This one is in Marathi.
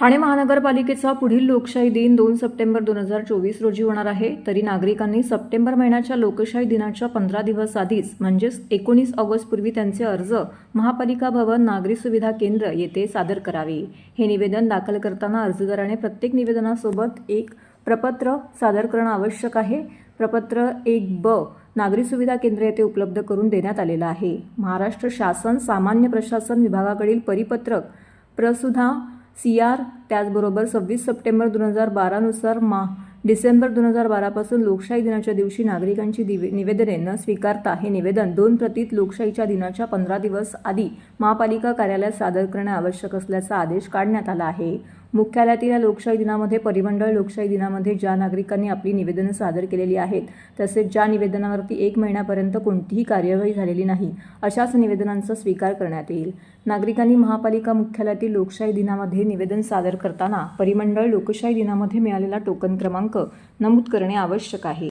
ठाणे महानगरपालिकेचा पुढील लोकशाही दिन दोन सप्टेंबर दोन हजार चोवीस रोजी होणार आहे. तरी नागरिकांनी सप्टेंबर महिन्याच्या लोकशाही दिनाच्या पंधरा दिवस आधीच म्हणजेच एकोणीस ऑगस्टपूर्वी त्यांचे अर्ज महापालिका भवन नागरी सुविधा केंद्र येथे सादर करावे. हे निवेदन दाखल करताना अर्जदाराने प्रत्येक निवेदनासोबत एक प्रपत्र सादर करणं आवश्यक आहे. प्रपत्र एक ब नागरी सुविधा केंद्र येथे उपलब्ध करून देण्यात आलेलं आहे. महाराष्ट्र शासन सामान्य प्रशासन विभागाकडील परिपत्रक प्रसुधा सी आर त्याचबरोबर सव्वीस सप्टेंबर दोन हजार बारानुसार मा डिसेंबर दोन हजार बारापासून लोकशाही दिनाच्या दिवशी नागरिकांची दिवे निवेदने न स्वीकारता हे निवेदन दोन प्रतीत लोकशाहीच्या दिनाच्या पंधरा दिवस आधी महापालिका कार्यालयात सादर करणे आवश्यक असल्याचा आदेश काढण्यात आला आहे. मुख्यालयातील या लोकशाही दिनामध्ये परिमंडळ लोकशाही दिनामध्ये ज्या नागरिकांनी आपली निवेदनं सादर केलेली आहेत तसेच ज्या निवेदनावरती एक महिन्यापर्यंत कोणतीही कार्यवाही झालेली नाही अशाच निवेदनांचा स्वीकार करण्यात येईल. नागरिकांनी महापालिका मुख्यालयातील लोकशाही दिनामध्ये निवेदन सादर करताना परिमंडळ लोकशाही दिनामध्ये मिळालेला टोकन क्रमांक नमूद करणे आवश्यक आहे.